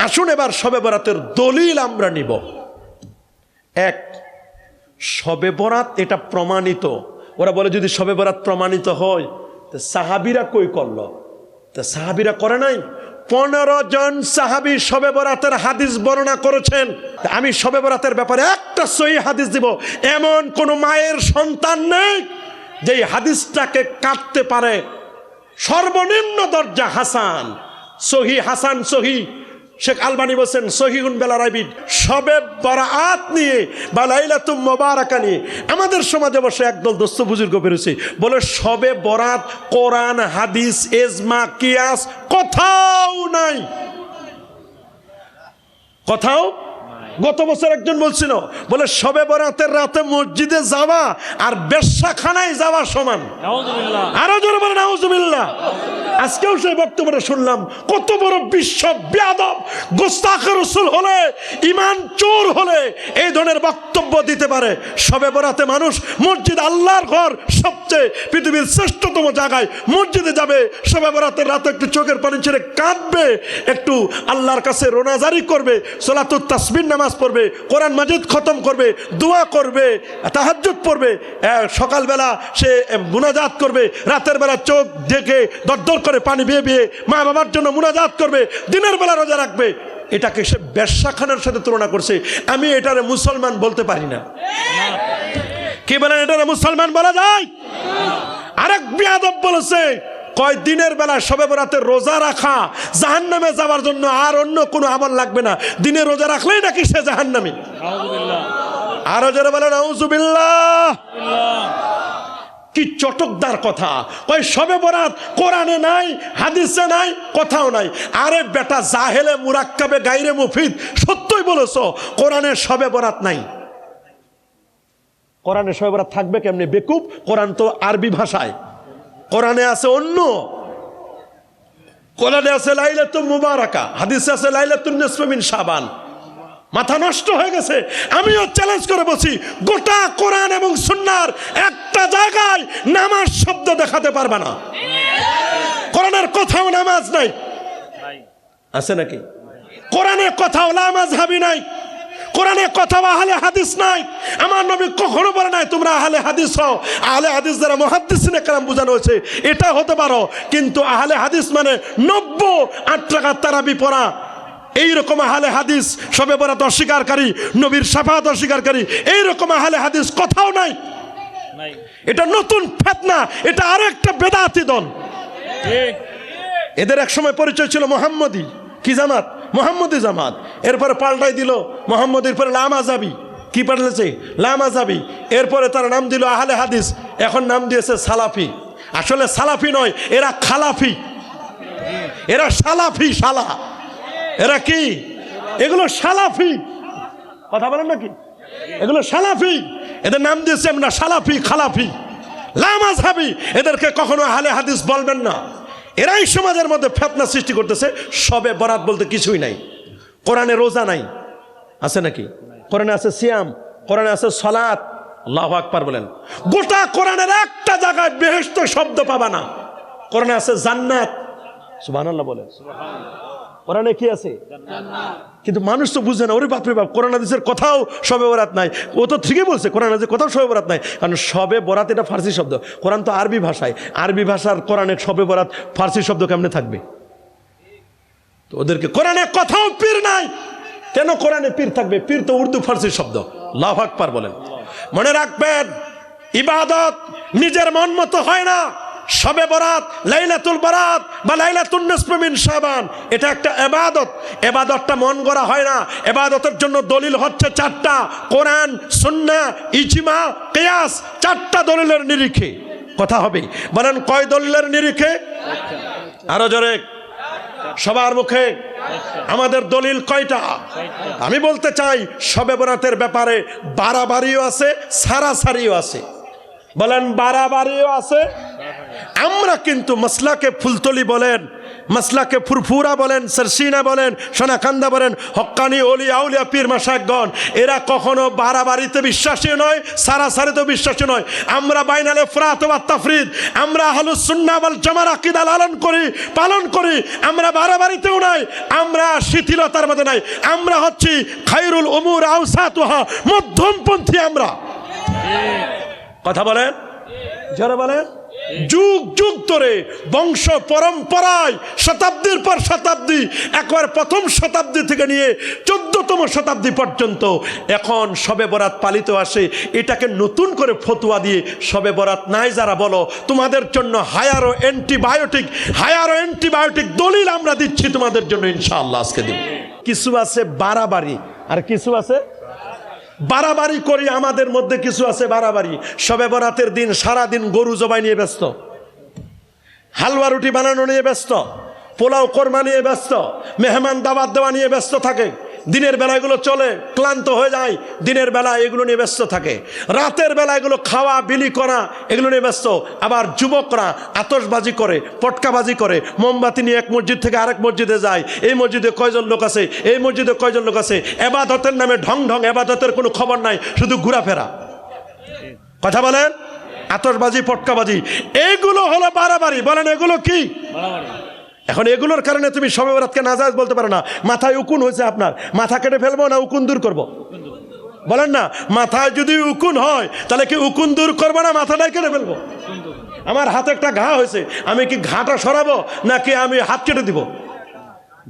আসুন এবার শবে বরাতের দলিল আমরা নিব। এক শবে বরাত এটা প্রমাণিত। ওরা বলে, যদি শবে বরাত প্রমাণিত হয়, তো সাহাবিরা কই করল? তা সাহাবিরা করে নাই? পনেরো জন সাহাবি শবে বরাতের হাদিস বর্ণনা করেছেন। আমি শবে বরাতের ব্যাপারে একটা সহি হাদিস দিব। এমন কোন মায়ের সন্তান নেই যে হাদিসটাকে কাটতে পারে। সর্বনিম্ন দরজা হাসান। সহি হাসান সহি। শেখ আলবানি বলছেন সহিগুন আবিদ সবে বরাত নিয়ে বা লাইলাতুম মোবারকা নিয়ে আমাদের সমাজে বসে একদল দোস্ত বুজুর্গ বেরোছে। বলে সবে বরাত, কোরআন, হাদিস, এজমা, কিয়াস, কোথাও নাই। কোথাও গত বছর একজন বলছিল বলে সবে বরাতের রাতে মসজিদে যাওয়া আর বেশ্যাখানায় যাওয়া সমান। আরও জোরে বলে নাউজুবিল্লাহ। আজকেও সেই বক্তব্যটা শুনলাম কত বড় বিশ্ব ব্যাদব গোস্তাখ রসুল হলে ইমান চোর হলে এই ধরনের বক্তব্য দিতে পারে। সবে বরাতে মানুষ মসজিদ আল্লাহর ঘর সবচেয়ে পৃথিবীর শ্রেষ্ঠতম জায়গায় মসজিদে যাবে। সবে বরাতের রাতে একটু চোখের পানি ছেড়ে কাঁদবে একটু আল্লাহর কাছে রোনাজারি করবে। সোলাতুর তাসবির নামাজ পড়বে, কোরআন মাজিদ খতম করবে, দোয়া করবে, তাহাজ্জুদ পড়বে সকালবেলা সে মুনাজাত করবে, রাতের বেলা চোখ দেখে দরদর করে পানি বেয়ে বেয়ে মা বাবার জন্য মুনাজাত করবে, দিনের বেলা রোজা রাখবে। এটাকে সে ব্যবসাখানার সাথে তুলনা করছে। আমি এটারে মুসলমান বলতে পারি না। কি বলেন এটারে মুসলমান বলা যায়? আরেক বিয়াদব বলেছে কয় দিনের বেলা সবে বরাতে রোজা রাখা জাহান নামে যাওয়ার জন্য আর অন্য কোনো আমল লাগবে না। দিনে রোজা রাখলেই নাকি সে জাহান নামে আরও যারা বলেন আউজুবিল্লাহ কি চটকদার কথা। ওই সবে বরাত কোরআনে নাই হাদিসে নাই কোথাও নাই। আরে বেটা জাহেলে মুরাক্কাবে গাইরে মুফিদ সত্যই বলেছ কোরআনে সবে বরাত নাই। কোরআনে সবে বরাত থাকবে কেমনি? বেকুব কোরআন তো আরবি ভাষায়। কোরআনে আছে অন্য। কোরআনে আছে লাইলাতুল মুবারাকা হাদিসে আছে লাইলাতুন নিসফিন শাবান। মাথা নষ্ট হয়ে গেছে। আমিও চ্যালেঞ্জ করে বলছি গোটা কোরআন এবং সুন্নার একটা জায়গায় নামাজ শব্দ দেখাতে পারবে না। কোরআনের কোথাও নামাজ নাই। আছে নাকি? কোরআনে কোথাও নামাজ হাবি নাই। কোরআনে কোথাও আহলে হাদিস নাই। আমার নবী কখনো বলে নাই তোমরা আহলে হাদিস হও। আহলে হাদিস দ্বারা মহাদিসিনে কালাম বোঝানো হয়েছে এটা হতে পারো। কিন্তু আহলে হাদিস মানে নব্য আট টাকার তারাবি পড়া। এইরকম আহলে হাদিস সবে বরাত অস্বীকারী নবীর সাফাত অস্বীকারী এইরকম আহলে হাদিস কোথাও নাই। নাই। এটা নতুন ফেতনা এটা আরও একটা বেদাতি দল। ঠিক। এদের এক সময় পরিচয় ছিল মোহাম্মদী কি জামাত? মোহাম্মদী জামাত। এরপরে পাল্টাই দিল মোহাম্মদীর পরে লামা যাবি কি পাল্টেছে? লামা যাবি এরপরে তার নাম দিল আহলে হাদিস। এখন নাম দিয়েছে সালাফি। আসলে সালাফি নয়, এরা খালাফি। এরা সালাফি সালা এরা কি? এগুলো সালাফি। কথা বলেন নাকি? এগুলো সালাফি। এদের নাম দিয়েছে আমরা সালাফি খালাফি। লামাজহাবি এদেরকে কখনো আহলে হাদিস বলবেন না। এরাই সমাজের মধ্যে ফেতনা সৃষ্টি করতেছে, সবে বরাত বলতে কিছুই নাই। কোরআনে রোজা নাই। আছে নাকি? কোরআনে আছে সিয়াম, কোরআনে আছে সলাৎ আল্লাহ আকবার বলেন। গোটা কোরআনের একটা জায়গায় বেহেস্ত শব্দ পাবা না। কোরআনে আছে জান্নাত। সুবাহ বলে। কোরআনে কি আছে? কিন্তু মানুষ তো বুঝে না, ওরে বাপরে বাপ, কোরআন হাদিসের কোথাও সবে বরাত নাই। ও তো ঠিকই বলছে, কোরআন হাদিসের কোথাও সবে বরাত নাই। কারণ সবে বরাত এটা ফার্সি শব্দ। কোরআন তো আরবি ভাষায়। আরবি ভাষার কোরআনে সবে বরাত ফার্সি শব্দ কেমনে থাকবে? তো ওদেরকে কোরআনে কোথাও পীর নাই। কেন কোরআনে পীর থাকবে? পীর তো উর্দু ফার্সি শব্দ। লাভ আকবার বলেন। মনে রাখবেন, ইবাদত নিজের মন মতো হয় না। সবে বরাত, লাইলাতুল বরাত বা লাইলাতুল নিসফিন শাবান। এটা একটা এবাদত। এবাদতটা মন গড়া হয় না। এবাদতের জন্য দলিল হচ্ছে চারটা। কোরআন সুন্নাহ ইজমা, কিয়াস। চারটা দলিলের নিরিখে। কথা হবে। বলেন, কয় দলিলের নিরিখে? আরও জোরে। সবার মুখে। আমাদের দলিল কয়টা? আমি বলতে চাই, সবে বরাতের ব্যাপারে বাড়াবাড়িও আছে, সারাসারিও আছে। বলেন, বাড়াবাড়িও আছে আমরা কিন্তু মশলাকে ফুলতলি বলেন, মাসলাকে ফুরফুরা বলেন, সারসিনা বলেন, সোনাকান্দা বলেন, হক্কানি অলি আউলিয়া, পীর মাসাকগণ এরা কখনো বাড়াবাড়িতে বিশ্বাসী নয় সারাসারিতেও বিশ্বাসী নয়। আমরা বাইনালে ফ্রাত বা তাফরিদ, আমরা আহলুস সুন্নাহ ওয়াল জামার আকীদা লালন করি, পালন করি, আমরা বাড়াবাড়িতেও নাই, আমরা শিথিলতার মধ্যে নাই। আমরা হচ্ছি খাইরুল উমুর আউসাতুহা মধ্যমপন্থী আমরা। কথা বলেন? যারা বলেন? যুগ যুগ ধরে বংশ পরম্পরায় শতাব্দীর পর শতাব্দী, একবার প্রথম শতাব্দী থেকে নিয়ে চোদ্দতম শতাব্দী পর্যন্ত এখন সবে বরাত পালিত আসে। এটাকে নতুন করে ফতুয়া দিয়ে সবে বরাত নাই যারা বলো, তোমাদের জন্য হায়ারো অ্যান্টিবায়োটিক হায়ারো অ্যান্টিবায়োটিক দলিল আমরা দিচ্ছি তোমাদের জন্য ইনশাআল্লাহ আজকে দিব কিছু আছে বাড়াবাড়ি, আর কিছু আছে বাড়াবাড়ি করি, আমাদের মধ্যে কিছু আছে বাড়াবাড়ি। সবে বরাতের দিন সারা দিন গরু জবাই নিয়ে ব্যস্ত। হালুয়া রুটি বানানো নিয়ে ব্যস্ত। পোলাও কোরমা নিয়ে ব্যস্ত। মেহমান দাবাত দেওয়া নিয়ে ব্যস্ত থাকে। দিনের বেলা এগুলো চলে, ক্লান্ত হয়ে যায়, দিনের বেলা এগুলো নিয়ে ব্যস্ত থাকে। রাতের বেলা এগুলো খাওয়া, বিলি করা, এগুলো নিয়ে ব্যস্ত। আবার যুবকরা আতসবাজি করে, পটকাবাজি করে, মোমবাতি নিয়ে এক মসজিদ থেকে আরেক মসজিদে যায়। এই মসজিদে কয়জন লোক আছে? এই মসজিদে কয়জন লোক আছে? এবাদতের নামে ঢং ঢং, এবাদতের কোনো খবর নাই, শুধু ঘোরাফেরা। কথা বলেন? আতসবাজি পটকাবাজি এইগুলো হলো বাড়াবাড়ি। বলেন এগুলো কি? বাড়াবাড়ি। এখন এগুলোর কারণে তুমি সবে বরাতকে নাজাজ বলতে পারো না। মাথায় উকুন হয়েছে আপনার। মাথা কেটে ফেলব না উকুন দূর করব। বলেন না, মাথায় যদি উকুন হয়, তাহলে কি উকুন দূর করব না মাথাটাই কেটে ফেলব? আমার হাতে একটা ঘা হয়েছে, আমি কি ঘাটা সরাবো, নাকি আমি হাত কেটে দিব?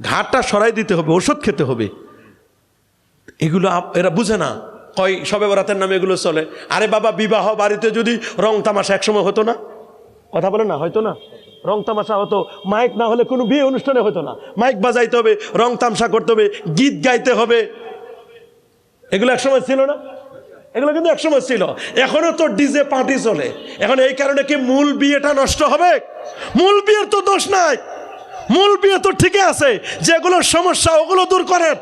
ঘাটটা সরাই দিতে হবে, ওষুধ খেতে হবে। এগুলো এরা বুঝে না, কয় সবে বরাতের নামে এগুলো চলে। আরে বাবা, বিবাহ বাড়িতে যদি রং তামাশা একসময় হতো না? কথা বলে না, হয়তো না? রং তামাশা হতো, মাইক না হলে কোনো বিয়ে অনুষ্ঠানে হতো না। মাইক বাজাইতে হবে, রং তামসা করতে হবে, গীত গাইতে হবে। এগুলো একসময় ছিল না? এগুলো কিন্তু একসময় ছিল। এখনও তো ডিজে পার্টি চলে। এখন এই কারণে কি মূল বিয়েটা নষ্ট হবে? মূল বিয়ের তো দোষ নাই। মূল বিয়ে তো ঠিকই আছে। যেগুলো সমস্যা, ওগুলো দূর করেন।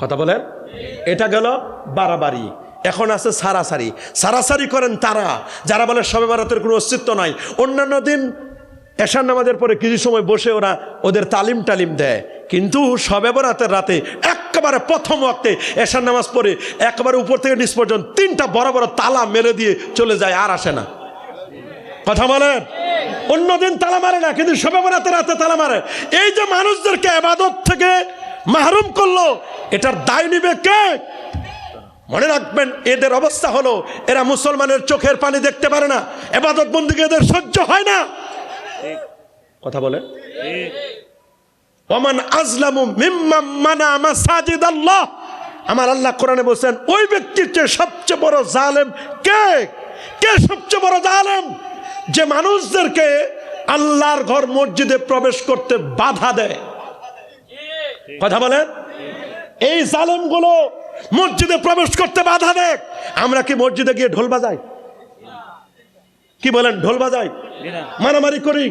কথা বলেন? এটা গেল বাড়াবাড়ি। এখন আছে সারাসারি। সারাসারি করেন তারা, যারা বলে সবে ভারতের কোনো অস্তিত্ব নাই। অন্যান্য দিন এশার নামাজের পরে কিছু সময় বসে ওরা ওদের তালিম টালিম দেয়। কিন্তু সবে বরাতের রাতে একেবারে প্রথম ওয়াক্তে এশার নামাজ পড়ে একেবারে উপর থেকে নিচ পর্যন্ত তিনটা বড় বড় তালা মেরে দিয়ে চলে যায়, আর আসে না। কথা বলেন? অন্যদিন তালা মারে না, কিন্তু সবে বরাতে রাতে তালা মারে। এই যে মানুষদেরকে আবাদত থেকে মাহরুম করল, এটার দায় নিবে কে? মনে রাখবেন, এদের অবস্থা হলো, এরা মুসলমানের চোখের পানি দেখতে পারে না, এবাদত বন্দীকে এদের সহ্য হয় না। কথা বলে ওমান আজলামু মিম্মাম মানা আল্লাহ আমার আল্লাহ কোরআনে বলছেন, ওই ব্যক্তির চেয়ে সবচেয়ে বড় জালেম কে? কে সবচেয়ে বড় জালেম? যে মানুষদেরকে আল্লাহর ঘর মসজিদে প্রবেশ করতে বাধা দেয়। কথা বলেন। এই জালেমগুলো মসজিদে প্রবেশ করতে বাধা দেয়। আমরা কি মসজিদে গিয়ে ঢোল বাজাই? কি বলেন, ঢোল বাজাই? মারামারি করি,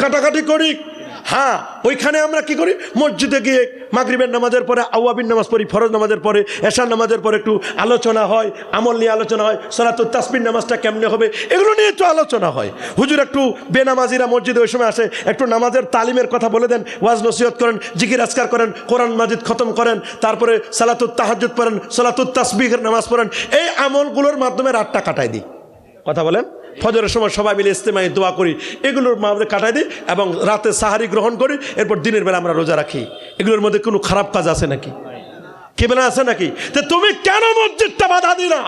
কাটাকাটি করি হ্যাঁ ওইখানে আমরা কি করি? মসজিদে গিয়ে মাগরিবের নামাজের পরে আউয়াবিন নামাজ পড়ি, ফরজ নামাজের পরে, এশার নামাজের পরে একটু আলোচনা হয়, আমল নিয়ে আলোচনা হয় সলাতুল তাসবির নামাজটা কেমনে হবে? এগুলো নিয়ে একটু আলোচনা হয়। হুজুর একটু বেনামাজিরা মসজিদে ওই সময় আসে, একটু নামাজের তালিমের কথা বলে দেন, ওয়াজ নসিহত করেন, জিকির আজকার করেন, কোরআন মাজিদ খতম করেন, তারপরে সালাতুত তাহাজুদ পড়েন, সলাতুত তাসবিহের নামাজ পড়েন, এই আমলগুলোর মাধ্যমে রাতটা কাটায় দিই। কথা বলেন? ফজরের সময় সবাই মিলে ইস্তেমাই দোয়া করি। এগুলোর মধ্যে কাটাই দিই এবং রাতে সাহারি গ্রহণ করি, এরপর দিনের বেলা আমরা রোজা রাখি। এগুলোর মধ্যে কোনো খারাপ কাজ আছে নাকি? কেবেলা আছে নাকি? তো তুমি কেন মসজিদটা বাধা দিলা?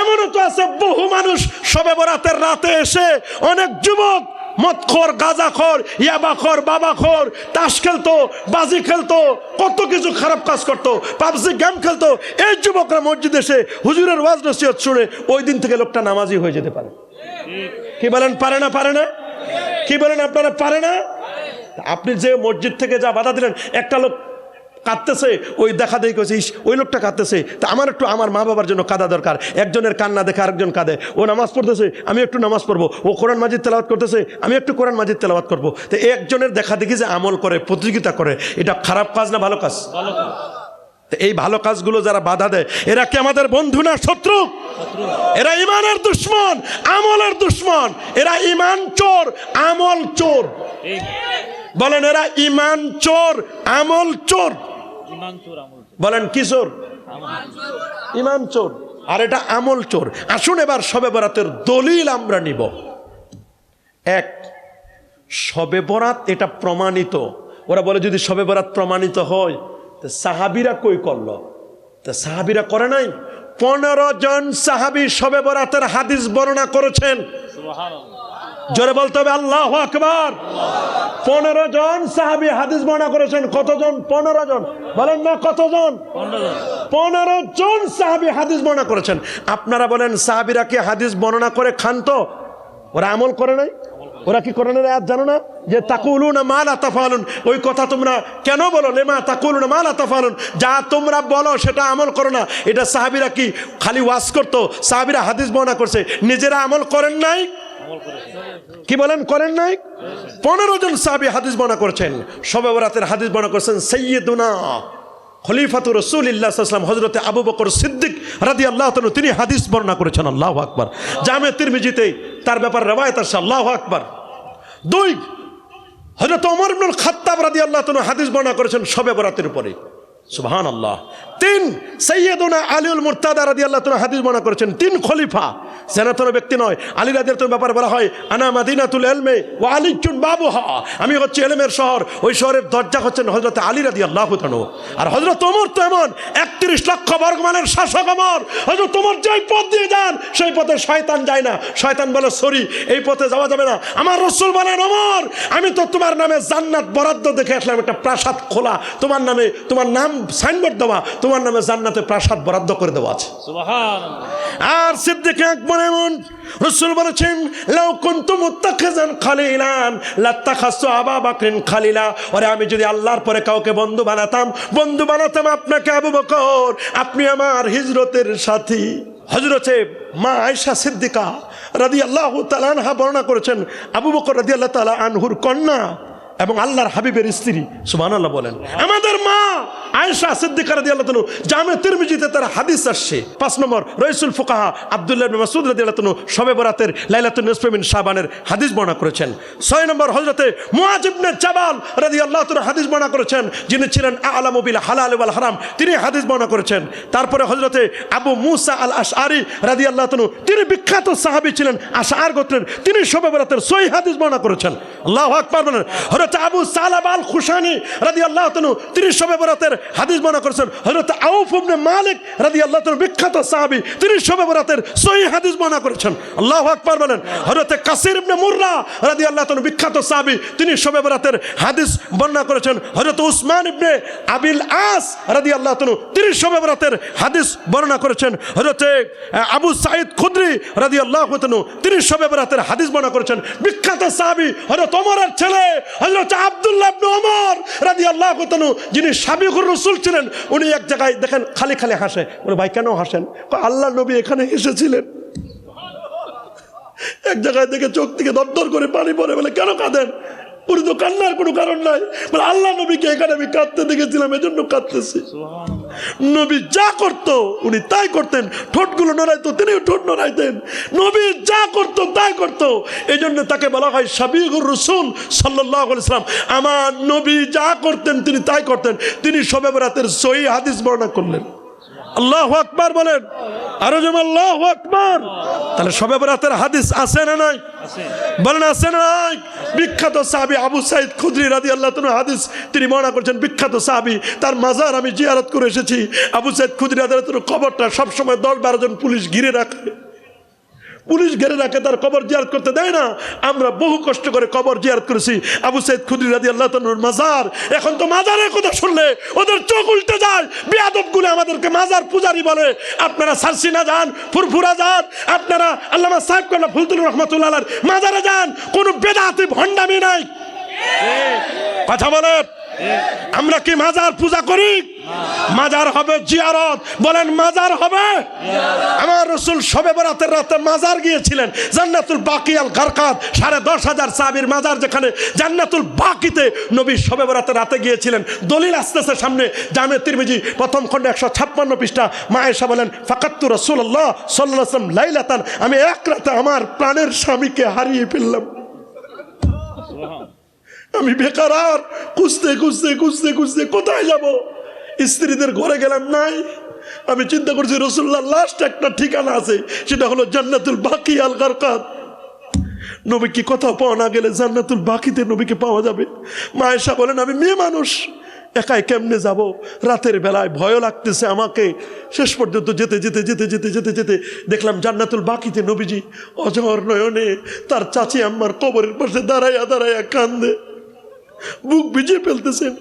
এমনও তো আছে বহু মানুষ সবে বরাতের রাতে এসে অনেক যুবক মদখোর গাঁজাখোর ইয়াবাখোর বাবাখোর তাস খেলতো, বাজি খেলতো, কত কিছু খারাপ কাজ করতো, পাবজি গেম খেলতো। এই যুবকরা মসজিদে এসে হুজুরের ওয়াজ নসিহত শুনে ওই দিন থেকে লোকটা নামাজি হয়ে যেতে পারে। কি বলেন, পারে না পারে না? কি বলেন, আপনারা পারে না? আপনি যে মসজিদ থেকে যা বাধা দিলেন, একটা লোক কাঁদতেছে ওই দেখা দেখি কইছে ইস ওই লোকটা কাঁদতেছে। তা আমার একটু আমার মা বাবার জন্য কাঁদা দরকার। একজনের কান্না দেখে আরেকজন কাঁদে। ও নামাজ পড়তেছে আমি একটু নামাজ পড়ব। ও কোরআন মাজিদ তেলাওয়াত করতেছে আমি একটু কোরআন মাজিদ তেলাওয়াত করব। তো একজনের দেখা দেখি যে আমল করে প্রতিযোগিতা করে। এটা খারাপ কাজ না ভালো কাজ? তো এই ভালো কাজগুলো যারা বাধা দেয় এরা কি আমাদের বন্ধু না শত্রু? এরা ইমানের দুশ্মন আমলের দুশ্মন। এরা ইমান চোর আমল চোর। বলেন এরা ইমান চোর আমল চোর। বলেন কি চোর? ইমান চোর। আর এটা আমল চোর। আসুন এবার সবে বরাতের দলিল আমরা নিব। এক সবে বরাত এটা প্রমাণিত। ওরা বলে যদি সবে বরাত প্রমাণিত হয় তো সাহাবিরা কই করল? তা সাহাবিরা করে নাই? পনেরো জন সাহাবি সবে বরাতের হাদিস বর্ণনা করেছেন। সুবহানাল্লাহ। জোরে বলতে হবে আল্লাহ আকবার। পনেরো জন সাহাবি হাদিস বর্ণনা করেছেন। কতজন? পনেরো জন। বলেন না কতজন? পনেরো জন। সাহাবি হাদিস বর্ণনা করেছেন। আপনারা বলেন সাহাবিরা কি হাদিস বর্ণনা করে খান তো ওরা আমল করে নাই? ওরা কি করে আজ জানো না? যে তাকুলু না মাল আতাফালুন ওই কথা তোমরা কেন বলো? লেমা তাকুলু না মাল আতাফালুন যা তোমরা বলো সেটা আমল করো না। এটা সাহাবিরা কি খালি ওয়াজ করতো? সাহাবিরা হাদিস বর্ণনা করছে। নিজেরা আমল করেন নাই। কি বলেন, করেন নাই? পনেরো জন সাহাবি হাদিস বর্ণনা করেছেন। সবে বরাতের হাদিস বর্ণনা করছেন সৈয়দুনা খলিফাতুর রসুল্লাহাম হজরতে আবু বকর সিদ্দিক রাদি আল্লাহ তিনি হাদিস বর্ণনা করেছেন, আল্লাহ আকবর। জামে তিরমিজিতে তার ব্যাপার রেবায়ত আসছে আল্লাহ আকবর। দুই হজরত ইবনুল খাত্তাব রাদি আল্লাহ হাদিস বর্ণনা করেছেন সবে বরাতের উপরে। সুবহান আল্লাহ তিন সৈয়দুনা আলিউল মুরতাদা রাদি আল্লাহ তালু হাদিস বর্ণনা করেছেন, তিন খলিফা। জেনাতন ব্যক্তি নয়। আলী রাদিয়াতুল ব্যাপার বলা হয়, আনা মাদিনাতুল এলমে ও আলিচুন বাবুহা। আমি হচ্ছে এলমের শহর, ওই শহরের দরজা হচ্ছেন হজরত আলী রাদি আল্লাহ তানু আর হজরত ওমর তো এমন, একত্রিশ লক্ষ বর্গমানের শাসক অমর হজরত ওমর যেই পথ দিয়ে যান, সেই পথে শয়তান যায় না। শয়তান বলে, সরি, এই পথে যাওয়া যাবে না। আমার রসুল বলেন, ওমর, আমি তো তোমার নামে জান্নাত বরাদ্দ দেখে আসলাম, একটা প্রাসাদ খোলা। তোমার নামে, তোমার নাম সাইনবোর্ড দেওয়া। তোমার নামে জান্নাতে প্রাসাদ বরাদ্দ করে দেওয়া আছে। আর সিদ্দিক আকবর এমন রসুল বলেছেন লাউ কুনতু মুত্তাখিজান খালিলান লাত্তাখাসু আবা বাকরিন খালিলা। ওরে আমি যদি আল্লাহর পরে কাউকে বন্ধু বানাতাম বন্ধু বানাতাম আপনাকে আবু বকর। আপনি আমার হিজরতের সাথী। হজরতে মা আয়সা সিদ্দিকা রাদি আল্লাহ তালানহা বর্ণনা করেছেন আবু বকর রাদি আল্লাহ তালা আনহুর কন্যা এবং আল্লাহর হাবিবের স্ত্রী। সুবহান আল্লাহ বলেন আমাদের মা তাআলা জামে তিরমিজিতে তার হাদিস আসছে। পাঁচ নম্বর, রইসুল ফুকাহা আব্দুল্লাহ রাদিয়াল্লাহু তাআলা বরাতের মিন হাদিস বর্ণনা করেছেন। ছয় নম্বর, হযরতে মুআজ ইবনে জাবাল হাদিস বর্ণনা করেছেন, যিনি ছিলেন হালাল ওয়াল হারাম, তিনি হাদিস বর্ণনা করেছেন। তারপরে হযরতে আবু মুসা আল আশআরি রাদিয়াল্লাহু তাআলা তিনি বিখ্যাত সাহাবী ছিলেন, আশআর গোত্রের, তিনি শবে বরাতের সহি হাদিস বর্ণনা করেছেন। আল্লাহু আকবার বলেন, হযরত আবু সালাব আল খুশানি রাদিয়াল্লাহু তাআলা তিনি শবে বরাতের হাদিস বর্ণনা করেছেন হযরত আউফ ইবনে মালিক রাদিয়াল্লাহু তাআলা বিখ্যাত সাহাবী, তিনি শবে বরাতের সহি হাদিস বর্ণনা করেছেন। আল্লাহু আকবার বলেন, হযরত কাসির ইবনে মুররা রাদিয়াল্লাহু তাআলা বিখ্যাত সাহাবী, তিনি শবে বরাতের হাদিস বর্ণনা করেছেন। হযরত উসমান ইবনে আবিল আস রাদিয়াল্লাহু তাআলা তিনি শবে বরাতের হাদিস বর্ণনা করেছেন। হযরত আবু সাঈদ খুদরি রাদিয়াল্লাহু তাআলা তিনি শবে বরাতের হাদিস বর্ণনা করেছেন। বিখ্যাত সাহাবী, হযরত ওমরের ছেলে, হযরত আব্দুল্লাহ ইবনে ওমর রাদিয়াল্লাহু তাআলা যিনি সাবিকুর রসুল ছিলেন, উনি এক জায়গায় দেখেন খালি খালি হাসে। উনি ভাই, কেন হাসেন? আল্লাহ নবী এখানে এসেছিলেন। এক জায়গায় দেখে চোখ থেকে দরদর করে পানি পড়ে, বলে, কেন কাঁদেন? তো কান্নার কোনো কারণ নাই। বলে আল্লাহ নবীকে এখানে আমি কাঁদতে দেখেছিলাম এজন্য কাঁদতেছি। সুবহানাল্লাহ। নবী যা করতো উনি তাই করতেন। ঠোঁটগুলো নড়াইতো তিনিও ঠোঁট নড়াইতেন। নবী যা করতো তাই করতো। এই জন্য তাকে বলা হয় সাবিগুর রসুল সাল্লাহ ইসলাম আমার নবী যা করতেন তিনি তাই করতেন। তিনি সবে বরাতের সহি হাদিস বর্ণনা করলেন। আল্লাহ আকবার বলেন। আরও যেমন আল্লাহ আকবার। তাহলে সবে বরাতের হাদিস আছে না নাই? বলেন আছে না নাই? বিখ্যাত সাহাবি আবু সাইদ খুদ্রি রাদি আল্লাহ তোমার হাদিস তিনি মনে করছেন বিখ্যাত সাহাবি। তার মাজার আমি জিয়ারত করে এসেছি। আবু সাইদ খুদ্রি রাদি আল্লাহ কবরটা সবসময় দশ বারো জন পুলিশ ঘিরে রাখে। পুলিশ ঘিরে রাখে তার কবর জিয়ারত করতে দেয় না। আমরা বহু কষ্ট করে কবর জিয়ারত করেছি। আবু সাইদ খুদ্রি রাদি আল্লাহ মাজার। এখন তো মাজারের কথা শুনলে ওদের চোখ উল্টে যায়। বেয়াদবগুলো আমাদেরকে মাজার পূজারি বলে। আপনারা সারসিনা যান ফুরফুরা যান। আপনারা আল্লামা সাহেব কল্লা ফুলতুল রহমতুল্লাহ মাজারে যান। কোনো বেদাতি ভণ্ডামি নাই। কথা বলেন। আমরা কি মাজার পূজা করি? মাজার হবে জিয়ারত। বলেন, মাজার হবে? আমার রসুল সবে বরাতের রাতে মাজার গিয়েছিলেন। জান্নাতুল বাকিয়াল গারকাত, সাড়ে দশ হাজার সাবির মাজার যেখানে জান্নাতুল বাকিতে নবী সবে বরাতের রাতে গিয়েছিলেন। দলিল আসতেছে সামনে, জামে তিরমিজি, প্রথম খণ্ডে একশো ছাপ্পান্ন পৃষ্ঠা। মায়েশা বলেন, ফাকাত্তু রসুল্লাহ সাল্লাহ আসলাম লাইলাতান, আমি এক রাতে আমার প্রাণের স্বামীকে হারিয়ে ফেললাম। আমি বেকার আর খুঁজতে খুঁজতে খুঁজতে খুঁজতে কোথায় যাব? স্ত্রীদের ঘরে গেলাম নাই। আমি চিন্তা করছি রসুল্লাহ লাস্ট একটা ঠিকানা আছে, সেটা হলো জান্নাতুল বাকি আল কারকাত নবীকে কোথাও পাওয়া না গেলে জান্নাতুল বাকিতে নবীকে পাওয়া যাবে? মায়েশা বলেন, আমি মেয়ে মানুষ, একাই কেমনে যাব? রাতের বেলায় ভয় লাগতেছে আমাকে। শেষ পর্যন্ত যেতে যেতে যেতে যেতে যেতে যেতে দেখলাম জান্নাতুল বাকিতে নবীজি অজহর নয়নে তার চাচি আম্মার কবরের পাশে দাঁড়াইয়া দাঁড়াইয়া কান্দে। বুক ভিজিয়ে ফেলতেছেন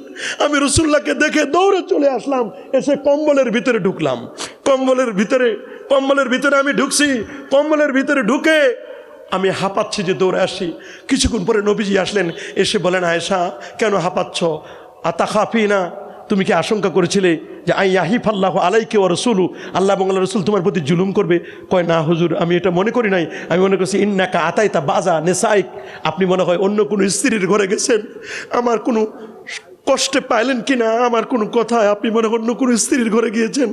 আমি রসুল্লাহকে দেখে দৌড়ে চলে আসলাম, এসে কম্বলের ভিতরে ঢুকলাম। কম্বলের ভিতরে কম্বলের ভিতরে আমি ঢুকছি, কম্বলের ভিতরে ঢুকে আমি হাঁপাচ্ছি যে দৌড়ে আসি কিছুক্ষণ পরে নবীজি আসলেন, এসে বলেন, আয়েশা, কেন হাঁপাচ্ছ? আতা খাফি না তুমি কি আশঙ্কা করেছিলে যে আই আহিফ আল্লাহ আলাইকে ও রসুলু, আল্লাহ আল্লাহ রসুল তোমার প্রতি জুলুম করবে? কয়, না, হুজুর, আমি এটা মনে করি নাই। আমি মনে করছি, ইন্নাকা আতাই তা বাজা নেসাইক। আপনি মনে হয় অন্য কোনো স্ত্রীর ঘরে গেছেন। আমার কোনো কষ্টে পাইলেন কি না আমার কোনো কথায় আপনি মনে হয় অন্য কোনো স্ত্রীর ঘরে গিয়েছেন।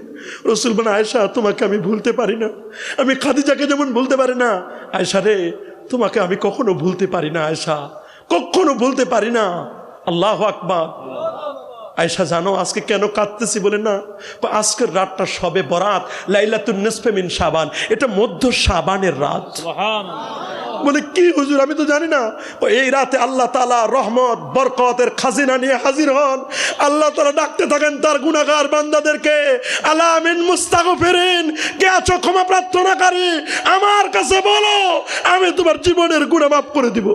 রসুল মানে আয়সা তোমাকে আমি ভুলতে পারি না। আমি খাদিজাকে যেমন ভুলতে পারি না। আয়সা রে, তোমাকে আমি কখনো ভুলতে পারি না আয়সা কখনো ভুলতে পারি না। আল্লাহ আকবার। আয়সা জানো আজকে কেন কাঁদতেছি বলে না? আজকের রাতটা সবে বরাত, লাইলাতুন নিসফে মিন সাবান এটা মধ্য সাবানের রাত। বলে কি হুজুর আমি তো জানি না। এই রাতে আল্লাহ তালা রহমত বরকতের খাজিনা নিয়ে হাজির হন। আল্লাহ তালা ডাকতে থাকেন তার গুণাগার বান্দাদেরকে আলামিন মুস্তাগো ফেরেন কে আছো ক্ষমা প্রার্থনাকারী? আমার কাছে বলো আমি তোমার জীবনের গুণা মাফ করে দিব।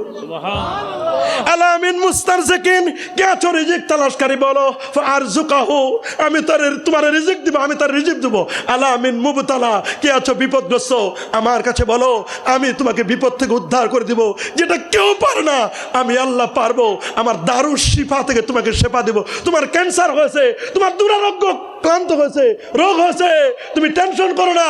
আলামিন মুস্তার সেকিন কে আছো রিজিক তালাশকারী বলো? আর জুকাহু আমি তার তোমার রিজিক দিব আমি তার রিজিক দেবো। আলামিন মুবতালা কে আছো বিপদগ্রস্ত? আমার কাছে বলো আমি তোমাকে বিপদ থেকে উদ্ধার করে দিব, যেটা কেউ পারে না। আমি আল্লাহ পারব, আমার দারুর শিফা থেকে তোমাকে সেপা দেব। তোমার ক্যান্সার হয়েছে, তোমার দুরারোগ্য ক্লান্ত হয়েছে, রোগ হয়েছে, তুমি টেনশন করো না।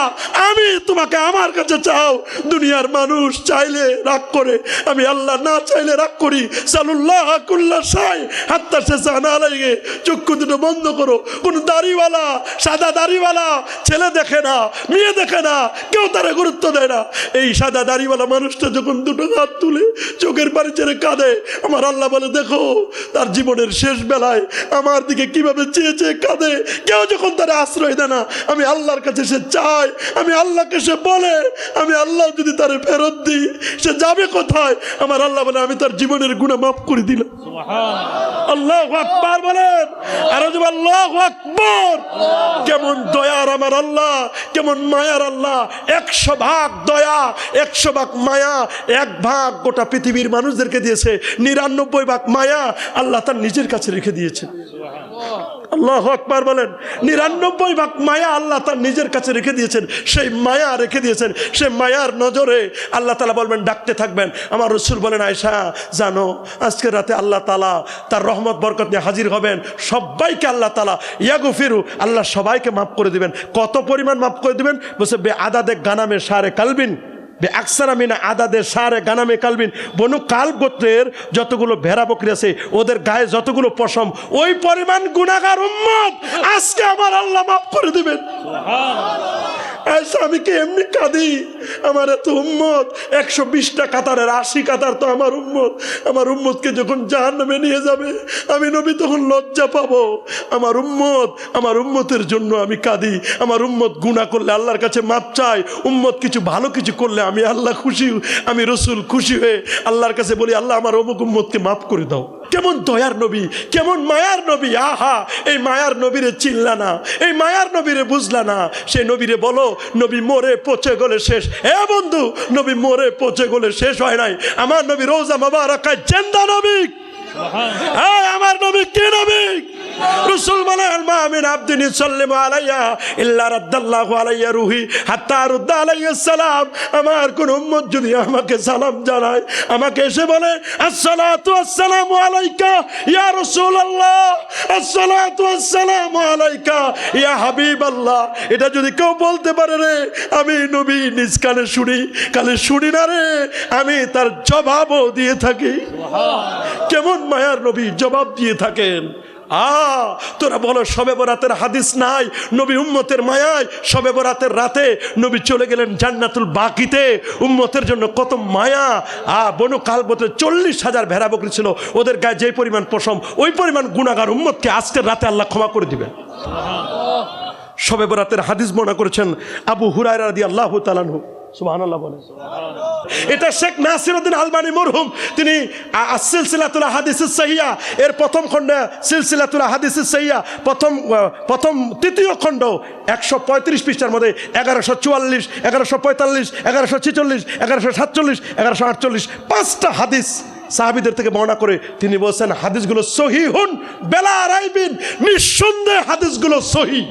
আমি তোমাকে আমার কাছে চাও দুনিয়ার মানুষ চাইলে রাগ করে, আমি আল্লাহ না চাইলে রাগ করি। সালুল্লাহ কুল্লা সাই হাত্তা শেষে আনা লাগে চক্ষু দুটো বন্ধ করো। কোন দাড়িওয়ালা, সাদা দাড়িওয়ালা ছেলে দেখে না, মেয়ে দেখে না, কেউ তারা গুরুত্ব দেয় না। এই সাদা দাড়িওয়ালা মানুষটা যখন দুটো হাত তুলে চোখের পানি ছেড়ে কাঁদে, আমার আল্লাহ বলে, দেখো, তার জীবনের শেষ বেলায় আমার দিকে কীভাবে চেয়ে চেয়ে কাঁদে, কেউ যখন তারা আশ্রয় দেয় না আমি আল্লাহর কাছে সে চায় আমি আল্লাহকে সে বলে আমি আল্লাহ যদি তারে ফেরত দিই সে যাবে কোথায়? আমার আল্লাহ বলে আমি তার জীবনের গুণা মাফ করে দিলাম। আল্লাহ আকবার বলেন। আর আল্লাহ আকবর। কেমন দয়ার আমার আল্লাহ কেমন মায়ার আল্লাহ। একশো ভাগ দয়া একশো ভাগ মায়া এক ভাগ গোটা পৃথিবীর মানুষদেরকে দিয়েছে। নিরানব্বই ভাগ মায়া আল্লাহ তার নিজের কাছে রেখে দিয়েছে। আল্লাহ আকবার বলেন, নিরানব্বই ভাগ মায়া আল্লাহ তার নিজের কাছে রেখে দিয়েছেন, সেই মায়া রেখে দিয়েছেন সেই মায়ার নজরে আল্লাহ তালা বলবেন, ডাকতে থাকবেন। আমার রসুল বলেন আয়সা জানো, আজকে রাতে আল্লাহ তালা তার রহমত, বরকত নিয়ে হাজির হবেন। সবাইকে আল্লাহ তালা ইয়াগু ফিরু আল্লাহ সবাইকে মাফ করে দিবেন। কত পরিমাণ মাফ করে দিবেন? বলছে, বে আদাদে গানামে সারে কালবিন। বে আকসারা মিনা আদাদে সারে গানামে কালবিন। বনু কাল গোত্রের যতগুলো ভেড়া বকরি আছে, ওদের গায়ে যতগুলো পশম, ওই পরিমাণ গুণাগার উম্মত আজকে আমার আল্লাহ মাফ করে দিবেন। আচ্ছা আমি কি এমনি কাঁদি। আমার এত উম্মত। একশো বিশটা কাতারের আশি কাতার তো আমার উম্মত। আমার উম্মতকে যখন জাহান নামে নিয়ে যাবে, আমি নবী তখন লজ্জা পাবো। আমার উম্মত, আমার উম্মতের জন্য আমি কাঁদি। আমার উম্মত গুণা করলে আল্লাহর কাছে মাপ চাই উম্মত কিছু ভালো কিছু করলে আমি আল্লাহ খুশি, আমি রসুল খুশি হয়ে আল্লাহর কাছে বলি, আল্লাহ, আমার অমুক উম্মতকে মাফ করে দাও। কেমন দয়ার নবী, কেমন মায়ার নবী, আহা! এই মায়ার নবীরে চিনলা না, এই মায়ার নবীরে বুঝলা না। সেই নবীরে বলো নবী মরে পচে গলে শেষ। হে বন্ধু, নবী মরে পচে গলে শেষ হয় নাই। আমার নবী রোজা বাবা রাখায় জেন্দা নবী। আমার নবী কে নবী? রসুল বলে আলমা আমিন আব্দিন সাল্লিম আলাইয়া ইল্লা রাদ্দাল্লাহু আলাইয়া রুহি হাত্তা রুদ্দা আলাইয়া সালাম। আমার কোন উম্মত যদি আমাকে সালাম জানায় আমাকে এসে বলে আসসালাতু আসসালামু আলাইকা ইয়া রাসূলুল্লাহ আসসালাতু আসসালামু আলাইকা ইয়া হাবিবাল্লাহ। এটা যদি কেউ বলতে পারে রে আমি নবী নিজ কানে শুনি কানে শুনি না রে আমি তার জবাবও দিয়ে থাকি। কেমন মায়ার নবী জবাব দিয়ে থাকেন, আ, তোরা বলো সবে বরাতের হাদিস নাই, নবী উম্মতের মায়ায় সবে বরাতের রাতে নবী চলে গেলেন জান্নাতুল বাকিতে, উম্মতের জন্য কত মায়া, আ, বনু কালবতে চল্লিশ হাজার ভেড়া বকরি ছিল, ওদের গায়ে যে পরিমাণ পশম, ওই পরিমাণ গুণাগার উম্মতকে আজকের রাতে আল্লাহ ক্ষমা করে দিবেন। সবে বরাতের হাদিস বর্ণনা করেছেন আবু হুরায়রা রাদি আল্লাহ তালানহু এটা শেখ নাসিরউদ্দিন আলবানি মরহুম, তিনি এর প্রথম প্রথম প্রথম, তৃতীয় খণ্ড, একশো পঁয়ত্রিশ পৃষ্ঠার মধ্যে এগারোশো চুয়াল্লিশ, এগারোশো পঁয়তাল্লিশ, এগারোশো এগারোশো সাতচল্লিশ, এগারোশো আটচল্লিশ, পাঁচটা হাদিস সাহাবিদের থেকে বর্ণনা করে তিনি বলছেন, হাদিসগুলো সহি হুন, বেলা রাইবিন, নিঃসন্দেহে হাদিসগুলো সহি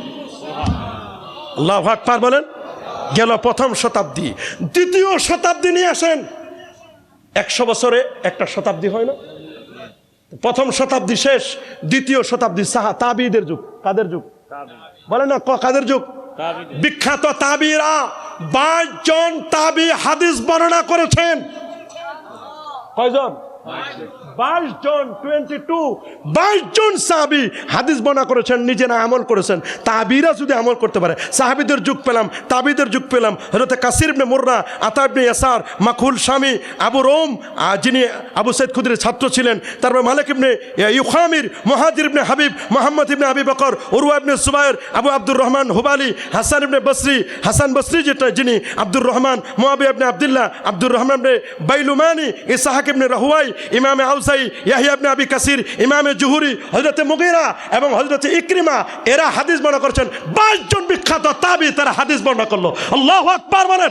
আল্লাহ আকবার বলেন। গেল প্রথম শতাব্দী। দ্বিতীয় শতাব্দী নিয়ে আসেন। একশো বছরে একটা শতাব্দী হয় না? প্রথম শতাব্দী শেষ, দ্বিতীয় শতাব্দী সাহা, তাবিদের যুগ। কাদের যুগ? বলে না কাদের যুগ? বিখ্যাত তাবিরা বাইশ জন তাবি হাদিস বর্ণনা করেছেন। কয়জন? বাইশ জন টোয়েন্টি টু বাইশ জন সাহাবি হাদিস বর্ণনা করেছেন নিজেরা আমল করেছেন। তাবিরা যদি আমল করতে পারে, সাহাবিদের যুগ পেলাম তাবিদের যুগ পেলাম। হজরত কাসির ইবনে মুর্রা, আতা ইবনে ইয়াসার মাকুল স্বামী আবু রোম যিনি আবু সৈয়দ খুদির ছাত্র ছিলেন, তারপর Malik ibn Yukhamir, Muhajir ibn Habib, Muhammad ibn Habib Bakr Urwa ibn Zubair, Abu Abdur Rahman Hubali, Hasan ibn Basri, Hasan Basri যেটা, যিনি আব্দুর রহমান মোয়াবি ইবনে আবদুল্লাহ, আব্দুর রহমান ইবনে বাইলুমানি, ইসাহাক ইবনে রাহুয়াই ইমামে আউসাই, ইয়াহিয়া ইবনে আবি কাসির, ইমামে জুহুরি হজরতে মুগিরা এবং হজরতে ইকরিমা, এরা হাদিস বর্ণনা করছেন। বাইশজন বিখ্যাত তাবি তারা হাদিস বর্ণনা করল। আল্লাহ আকবার বলেন।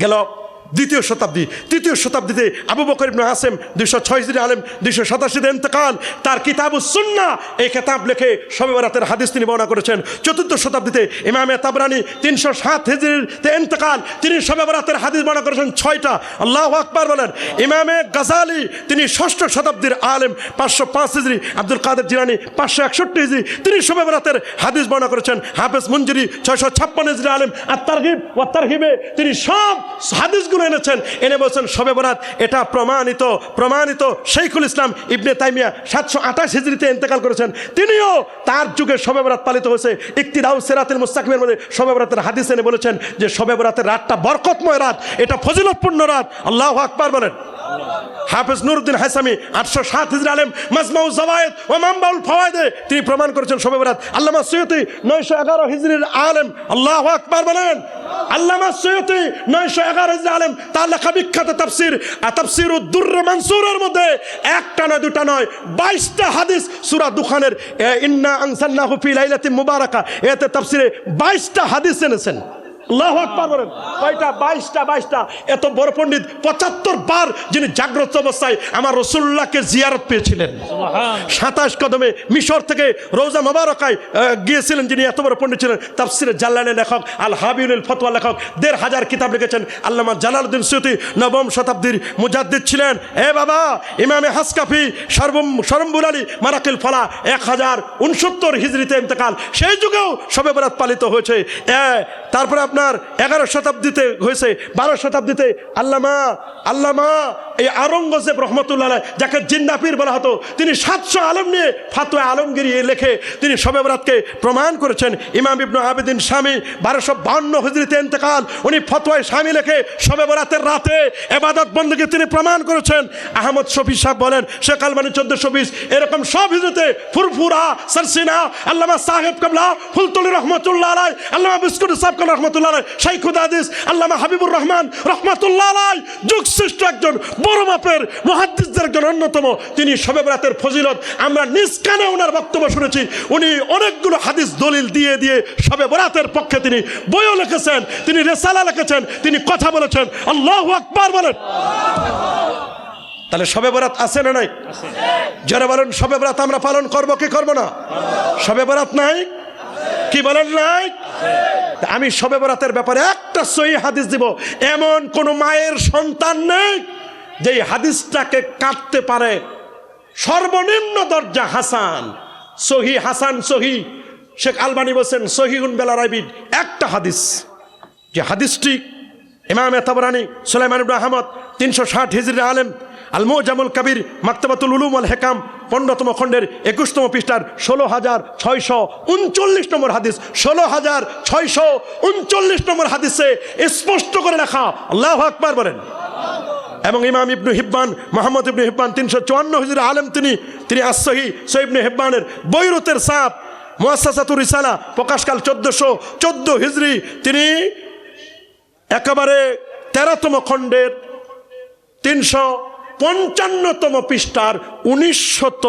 গেল দ্বিতীয় শতাব্দী, তৃতীয় শতাব্দীতে আবু বকর ইবনে হাসেম দুইশো ছয় আলেম, দুইশো সাতাশিতে ইন্তকাল, তার কিতাবু সুন্না এই কিতাব লেখে শবে বরাতের হাদিস তিনি বর্ণনা করেছেন। চতুর্থ শতাব্দীতে ইমামে তাবরানি তিনশো সাত হিজরিতে ইন্তকাল, তিনি শবে বরাতের হাদিস বর্ণনা করেছেন ছয়টা। আল্লাহ আকবার বলেন, ইমামে গাজালি, তিনি ষষ্ঠ শতাব্দীর আলেম, পাঁচশো পাঁচ হিজরি, আব্দুল কাদের জিরানি পাঁচশো একষট্টি হিজরি, তিনি শবে বরাতের হাদিস বর্ণনা করেছেন। হাফেজ মঞ্জুরি ছয়শো ছাপ্পান্ন হিজরি আলেম আর তারগিব ও তারগিবে তিনি সব হাদিসগুলো এনেছেন। এনে বলছেন, শবে বরাত, এটা প্রমাণিত প্রমাণিত শেখুল ইসলাম ইবনে তাইমিয়া সাতশো আঠাশ হিজড়িতে ইন্তেকাল করেছেন। তিনিও তার যুগে শবে বরাত পালিত হয়েছে। ইকতিদাউ সেরাতের মুস্তাকিমের মধ্যে শবে বরাতের হাদিস এনে বলেছেন যে, শবে বরাতের রাতটা বরকতময় রাত, এটা ফজিলতপূর্ণ রাত। আল্লাহ আকবার বলেন। হাফেজ নুরুদ্দিন হাসামি আটশো সাত হিজরি আলেম, মাজমাউ জাওয়ায়েদ ও মামবাউল ফওয়ায়েদে তিনি প্রমাণ করেছেন শবে বরাত। আল্লামা সৈয়দি নয়শো এগারো হিজরির আলেম। আল্লাহ আকবার বলেন। আল্লামা সৈয়দি নয়শো এগারো আলেম, তার লেখা বিখ্যাত তাফসির তাফসির উদ্দুর মানসুরের মধ্যে একটা নয়, দুটা নয়, বাইশটা হাদিস সুরা দুখানের ইন্না আনসাল্লাহু ফি লাইলাতিন মুবারাকা, এতে তাফসিরে বাইশটা হাদিস এনেছেন। আল্লাহ আকবার বলেন। কয়টা? বাইশটা বাইশটা। এত বড় পণ্ডিত পঁচাত্তর বার যিনি জাগ্রত অবস্থায় আমার রসুল্লাহকে জিয়ারত পেয়েছিলেন। সাতাশ কদমে মিশর থেকে রোজা মোবারকায় গিয়েছিলেন যিনি এত বড় পণ্ডিত ছিলেন তাফসিরে জাল্লানের লেখক আল হাবিউল ফতোয়া লেখক দেড় হাজার কিতাব লিখেছেন আল্লামা জালালউদ্দিন সৈয়দি নবম শতাব্দীর মুজাদ্দিদ ছিলেন। এ বাবা ইমামে হাসকাফি সর্বম সরম্বুল আলী মারাকিল ফলা এক হাজার উনসত্তর হিজড়িতে ইন্তেকাল। সেই যুগেও বরাত পালিত হয়েছে। তারপরে আপনার এগারো শতাব্দীতে হয়েছে বারো শতাব্দীতে আল্লামা আল্লামা এই আরঙ্গজেব রহমতুল্লাহ যাকে জিন্নাপির বলা হতো, তিনি সাতশো আলম নিয়ে ফাতুয়া আলমগিরি লেখে তিনি শবে বরাতকে প্রমাণ করেছেন। ইমাম ইবনু আবেদিন স্বামী বারোশো বান্ন হিজড়িতে ইন্তেকাল, উনি ফতোয়ায় স্বামী লেখে শবে বরাতের রাতে এবাদত বন্দীকে তিনি প্রমাণ করেছেন। আহমদ শফি সাহেব বলেন, শেখ আলমানি চোদ্দশো বিশ, এরকম সব হিজড়িতে ফুরফুরা, সরসিনা, আল্লামা সাহেব কাবলা, ফুলতুল রহমতুল্লাহ আলাই, আল্লামা বিস্কুট সাহেব কাবলা রহমতুল্লাহ আলাই, শাইখুদ আদিস আল্লামা হাবিবুর রহমান রহমতুল্লাহ আলাই যুগ সৃষ্ট একজন বড় মাপের মহাদ্দিসদের একজন অন্যতম, তিনি শবে বরাতের ফজিলত। আমরা নিজ কানে ওনার বক্তব্য শুনেছি, উনি অনেকগুলো হাদিস দলিল দিয়ে দিয়ে শবে বরাতের পক্ষে তিনি বইও লিখেছেন, তিনি রেসালা লিখেছেন, তিনি কথা বলেছেন। আল্লাহ আকবার বলেন। তাহলে শবে বরাত আছে না নাই? যারা বলেন শবে বরাত আমরা পালন করব, কি করব না? শবে বরাত নাই? কি বলেন নাই? আমি শবে বরাতের ব্যাপারে একটা সহি হাদিস দিব, এমন কোন মায়ের সন্তান নেই যে এই হাদিসটাকে কাটতে পারে, সর্বনিম্ন দরজা হাসান। সহি হাসান, সহি। শেখ আলবানি বলছেন সহিউন বেলা রাবিদ একটা হাদিস। যে হাদিসটি ইমাম তাবরানি সুলাইমান আহমদ তিনশো ষাট হিজরি আলেম আল মোজামুল কাবির, মাকতাবাতুল উলুম আল হেকাম, পনেরোতম খণ্ডের একুশতম পৃষ্ঠার ষোলো হাজার ছয়শো উনচল্লিশ নম্বর হাদিস। ষোলো হাজার ছয়শো উনচল্লিশ নম্বর হাদিসে স্পষ্ট করে রাখা আল্লাহ আকবার বলেন। এবং ইমাম ইবনু হিব্বান, মোহাম্মদ ইবনু হিব্বান তিনশো চুয়ান্ন হিজুর আলেম তিনি তিনি আসহি সৈবনু হিব্বানের বৈরুতের সাপ মোয়াসাতুর ইসালা প্রকাশকাল চোদ্দশো চোদ্দ হিজড়ি তিনি একেবারে তেরোতম খণ্ডের তিনশো পঞ্চান্নতম পৃষ্ঠার উনিশশত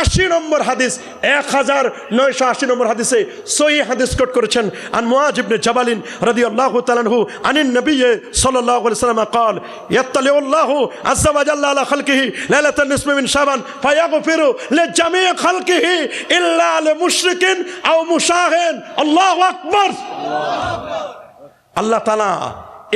আশি নম্বর হাদিস, এক হাজার নয়শো আশি নম্বর হাদিসে সহি হাদিস কোট করেছেন আন মুআজিবনে জবালিন রদি আল্লাহ তালানহু আনিন নবী সাল্লাহ সাল্লাম কল ইয়াত্তালে আল্লাহ আজাবাজাল্লাহ আলা খালকিহি লাইলাতুল নিসমি মিন শাবান ফায়াগফিরু লিজামি খালকিহি ইল্লা লিমুশরিকিন আও মুশাহিন। আল্লাহু আকবার। আল্লাহ তালা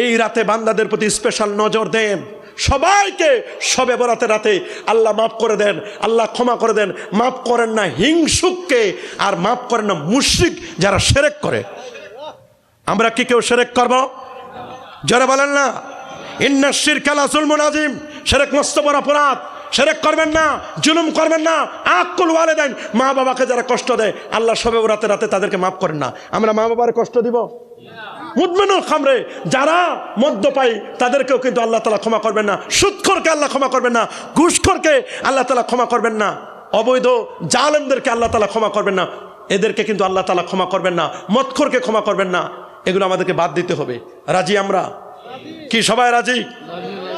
এই রাতে বান্দাদের প্রতি স্পেশাল নজর দেন। সবাইকে সবে বরাতে রাতে আল্লাহ মাফ করে দেন, আল্লাহ ক্ষমা করে দেন। মাফ করেন না হিংসুককে, আর মাফ করেন না মুশরিক যারা সেরেক করে। আমরা কি কেউ সেরেক করব? যারা বলেন না। ইন্না শির খেলা জুলমুন আজিম সেরেক মস্ত বড় অপরাধ। সেরেক করবেন না, জুলুম করবেন না। আকুল ওয়ালে দেন মা বাবাকে যারা কষ্ট দেয়, আল্লাহ সবে রাতে রাতে তাদেরকে মাফ করেন না। আমরা মা বাবার কষ্ট দিব? মুদমেনুল খামরে যারা মদ্য পাই তাদেরকেও কিন্তু আল্লাহ তালা ক্ষমা করবেন না। সুৎখরকে আল্লাহ ক্ষমা করবেন না ঘুষখরকে আল্লাহ তালা ক্ষমা করবেন না। অবৈধ জালেমদেরকে আল্লাহ তালা ক্ষমা করবেন না। এদেরকে কিন্তু আল্লাহ তালা ক্ষমা করবেন না মৎখরকে ক্ষমা করবেন না। এগুলো আমাদেরকে বাদ দিতে হবে। রাজি আমরা? কি সবাই রাজি?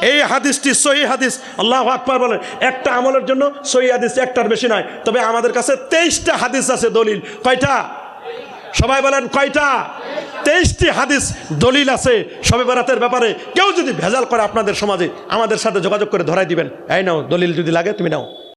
এই হাদিসটি সহি হাদিস। আল্লাহ আকবার বলেন একটা আমলের জন্য সহি হাদিস একটার বেশি নয়। তবে আমাদের কাছে তেইশটা হাদিস আছে দলিল। কয়টা? সবাই বলেন কয়টা? তেইশটি হাদিস দলিল আছে সবে বেড়াতের ব্যাপারে। কেউ যদি ভেজাল করে আপনাদের সমাজে, আমাদের সাথে যোগাযোগ করে ধরাই দিবেন। এই নাও, দলিল যদি লাগে, তুমি নাও।